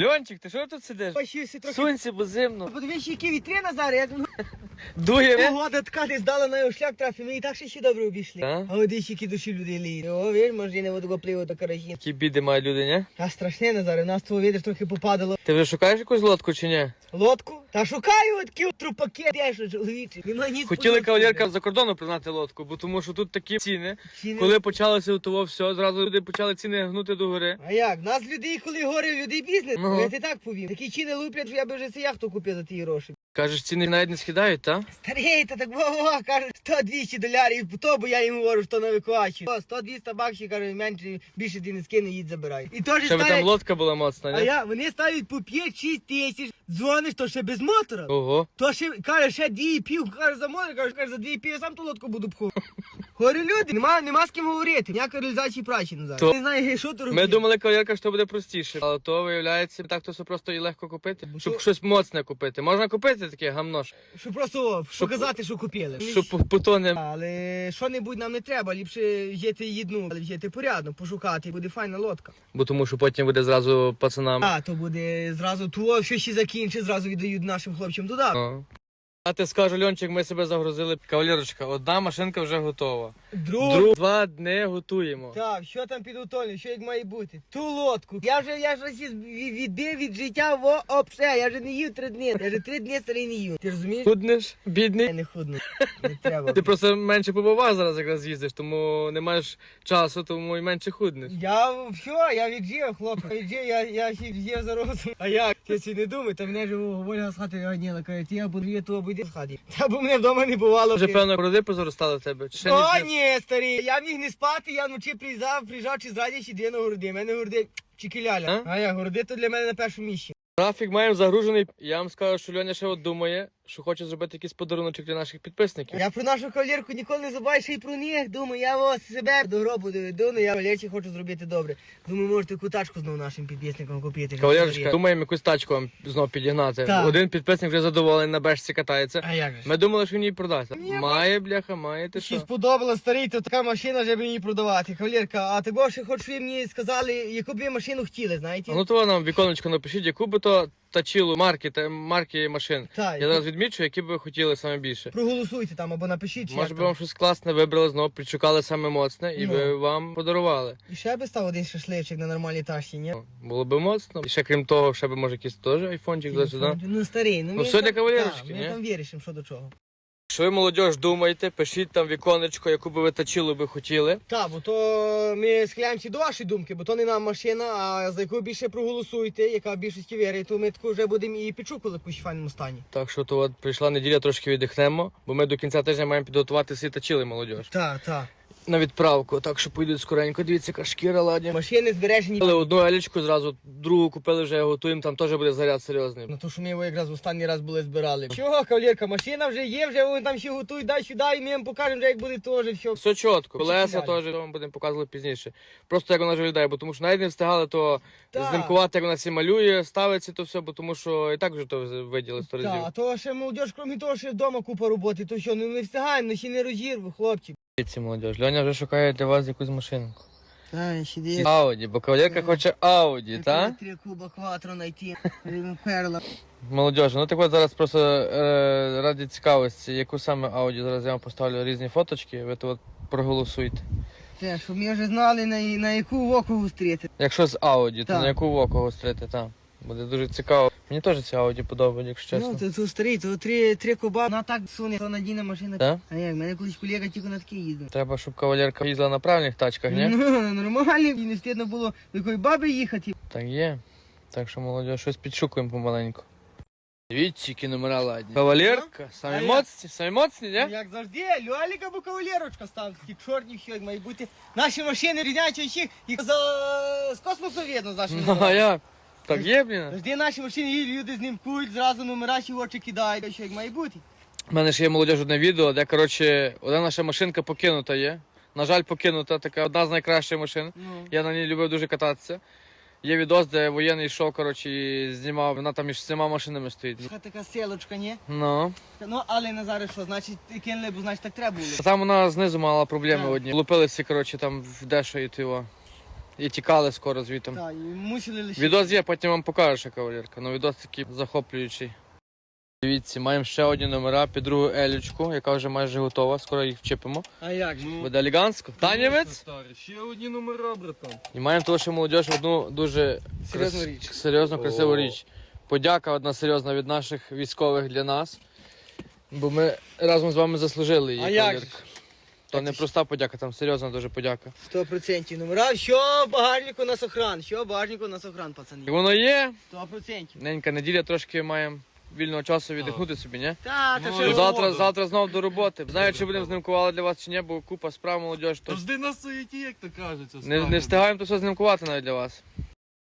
Льончик, ти що тут сидиш? Пащився трохи. Сонце, бо зимно. Подивись, які вітрина зараз, як ну, Дує. погода така не здала на його шлях трафі, ми і так ще ще добре обійшли. Так. А от десь які душі люди ліють. О, вір, може, я не воду пливу до каражі. Які біди мають люди, ні? А страшне Назаре, нас того видиш трохи попадало. Ти вже шукаєш якусь лодку чи ні? Лодку? Та шукаю от такі от трупаки, де що, чоловіче. Нема ніц Хотіли подобного. кавалерка за кордону пригнати лодку, бо тому що тут такі ціни. Ціни. Коли почалося того все, зразу люди почали ціни гнути до гори. А як? Нас людей, коли горе, людей бізнес. Ну. Я ти так повім. Такі чини луплять, що я би вже це яхту купив за ті гроші. Кажеш, ціни навіть не скидають, та? Старий, та так во каже, 100-200 долярів, то, бо я йому говорю, що на викачу. 100-200 баксів, каже, менше, більше ти не скине, їдь забирай. І теж Щоб там ставлять, лодка була моцна, а ні? я, вони ставлять по 5-6 тисяч, дзвониш, то ще без мотора. Ого. То ще, каже, ще 2,5, каже, за мотор, каже, каже, за 2,5 я сам ту лодку буду пху. Говорю, люди, нема, нема з ким говорити, ніякої реалізації праці не зараз. То- Не знаю, ге, що то Ми думали, кавалерка, що буде простіше, але то виявляється так, то все просто і легко купити. Бо Щоб то- щось моцне купити. Можна купити таке гамно, ж, Що просто о, Щоб- показати, що купили. щоб по- потоне. Але що-небудь нам не треба, ліпше жити їдну, але жити порядно, пошукати, буде файна лодка. Бо тому що потім буде зразу пацанам. А, то буде зразу то, що ще закінчить, зразу віддають нашим хлопцям туди. Ну. А ти скажу, Льончик, ми себе загрузили. Кавалерочка, одна машинка вже готова. Друг. Друг два дні готуємо. Так, що там підготовлено, що як має бути? Ту лодку. Я вже я від- відбив від життя во обше. Я вже не їв три дні. Я вже три дні старий не їв. Ти розумієш? Худнеш, Я бідний. не худну. Не треба. Ти просто менше побував зараз якраз їздиш, тому не маєш часу, тому і менше худнеш. Я все, я віджив, хлопці, віджив, я, я ще віджив за розум. А як? Ти си не думай, та мене ж Воля з хати ганяла, каже, ти або дві, то обійди в хаті. Та бо мене вдома не бувало. Вже певно бороди позаростали в тебе. Чи ще О, ні, старі, я міг не спати, я вночі приїжджав, приїжджав чи зраді, чи дві на городи. Мене городи чікіляля. А? А я городи то для мене на першому місці. Графік маємо загружений. Я вам скажу, що Льоня ще от думає, що хоче зробити якийсь подарунок для наших підписників. Я про нашу кавалерку ніколи не забуваю, ще й про них. Думаю, я ось себе до гробу доведу, ну я валерці хочу зробити добре. Думаю, можете кутачку знову нашим підписникам купити. Кавалерочка, думаємо якусь тачку вам знов підігнати. Так. Один підписник вже задоволений на бешці катається. А як же? ж? Ми думали, що він її продасть. Ні, Має, бляха, має, ти що? сподобала старий, то така машина вже би її продавати. Кавалерка, а того ще хоч ви мені сказали, яку б ви машину хотіли, знаєте? А ну то нам віконечко напишіть, яку би то тачілу марки та марки машин. Так, Я зараз відмічу, які би ви хотіли саме більше. проголосуйте там або напишіть. чи Може як би вам щось класне вибрали знову, підшукали саме моцне і Ну. би вам подарували. І ще би став один шашличок на нормальній таші, ні? Ну, Було би моцно. І ще крім того, ще би може якийсь теж айфончик за сюди. Ну старий, ну, Ну, ми все для там- кавалерочки, так, ні? Ми там вирішимо, що до чого. Якщо ви молодь думаєте, пишіть там віконечко, яку би ви тачілу би хотіли. Так, бо то ми схиляємося до вашої думки, бо то не нам машина, а за яку більше проголосуєте, яка в більшості вірить, то ми таку вже будемо і підшукувати в файному стані. Так що то от прийшла неділя, трошки віддихнемо, бо ми до кінця тижня маємо підготувати всі тачіли молодь. Так, так. На відправку, так що поїдуть скоренько. Дивіться, яка шкіра ладні. Машини збережені. Купили одну елічку, зразу другу купили, вже готуємо, там теж буде заряд серйозний. Ну то що ми його якраз в останній раз були збирали. Чого, кавалерка, машина вже є, вже вони там ще готують, дай сюди, і ми їм покажемо, вже як буде теж все. Все чітко. Колеса теж вам будемо показувати пізніше. Просто як вона виглядає, бо тому що навіть не встигали то Так. знімкувати, як вона всі малює, ставиться то все, бо тому що і так вже то виділи сто разів. Так, а то ще молодь, крім того, що вдома купа роботи, то що, ну не встигаємо, ну ще не розірву, хлопці. Дивіться, молодь. Льоня вже шукає для вас якусь машинку. Так, ще де. Ауді, бо кавалерка хоче Ауді, так? Три куба кватро знайти, перла. Молодежь, ну так от зараз просто е, раді цікавості, яку саме Ауді, зараз я вам поставлю різні фоточки, ви то от проголосуйте. Це, щоб ми вже знали, на, на яку оку густріти. Якщо з Ауді, то Так. на яку око гострити, там. Буде дуже цікаво. Мені теж ці Ауді подобають, якщо чесно. Ну, то, то старий, то три, три куба, вона так суне, то надійна машина. Так? А як, мене колись колега тільки на такій їздив. Треба, щоб кавалерка їздила на правильних тачках, ні? Ну, нормально, і не стидно було до якої баби їхати. Так є. Так що, молодь, щось підшукуємо помаленьку. Дивіться, які номера ладні. Кавалерка, А самі я- моцні, самі моцні, ні? Як завжди, Льолік або кавалерочка став, такі чорні, як має бути. Наші машини різняться всіх, їх за... з космосу видно з нашими Ну а як? Так є, блін. Завжди наші машини їдуть, люди знімкують, зразу номера в очі кидають, що як має бути. У мене ще є молодіж одне відео, де, коротше, одна наша машинка покинута є. На жаль, покинута, така одна з найкращих машин. Ну. Я на ній любив дуже кататися. Є відос, де воєнний йшов, коротше, і знімав, вона там між всіма машинами стоїть. Така така селочка, ні? Ну. Ну, але Назаре, що, значить, кинули, бо значить так треба було. А там вона знизу мала проблеми одні. Лупили всі, коротше, там в дещо і тиво. І тікали скоро звітом. Так, і мусили лише. Відос є, потім вам покажу, що кавалерка. Ну відос такий захоплюючий. Дивіться, маємо ще одні номера під другу елючку, яка вже майже готова, скоро їх вчепимо. А як же? Буде елегантсько. Танівець. Ще одні номера, братан. І маємо того, що молодіж одну дуже Серйозну крас- річ. серйозну, красиву річ. Подяка одна серйозна від наших військових для нас. Бо ми разом з вами заслужили її. А як кавалерка. То не проста подяка, там серйозна дуже подяка. Сто процентів номера. Що багажнику у нас охран? Що багажнику у нас охран, І пацани? воно є. Сто процентів. Ненька неділя трошки маємо вільного часу віддихнути собі, ні? Та, та Ну, що ви- Завтра, завтра знову до роботи. Знаю, чи будемо знімкувати для вас чи ні, бо купа справ молодіж. То Завжди на суєті, як то кажеться. не, не встигаємо то все знімкувати навіть для вас.